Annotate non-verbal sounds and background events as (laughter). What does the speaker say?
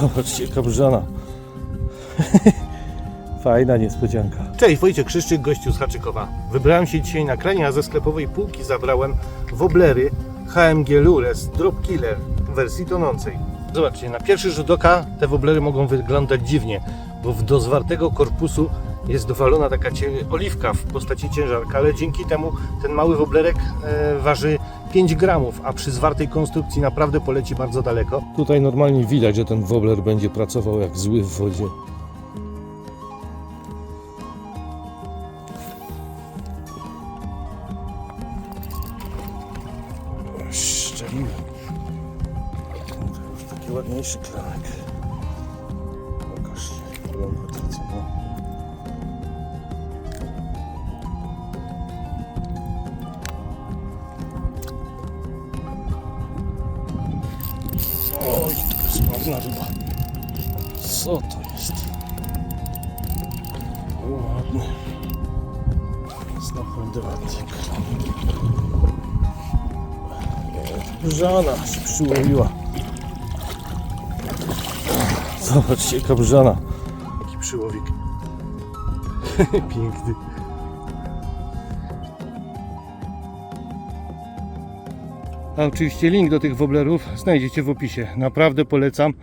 Zobaczcie, kabrzana. (laughs) Fajna niespodzianka. Cześć, Wojciech Krzyszczyk, gościu z Haczykowa. Wybrałem się dzisiaj na kranie, a ze sklepowej półki zabrałem woblery HMG Lures Drop Killer w wersji tonącej. Zobaczcie, na pierwszy rzut oka te woblery mogą wyglądać dziwnie, bo do zwartego korpusu jest dowalona taka oliwka w postaci ciężarka, ale dzięki temu ten mały woblerek e, waży 5 gramów, a przy zwartej konstrukcji naprawdę poleci bardzo daleko. Tutaj normalnie widać, że ten wobler będzie pracował jak zły w wodzie. Szczeliłem. To już taki ładniejszy. Pokażcie, wygląda Oj, to jest ładna ryba. Co to jest? Ładny. Jest naprawdę ładny. Kabrzana się przyłowiła. Zobaczcie, kabrzana. Jaki przyłowik. (laughs) Piękny. A oczywiście link do tych woblerów znajdziecie w opisie. Naprawdę polecam.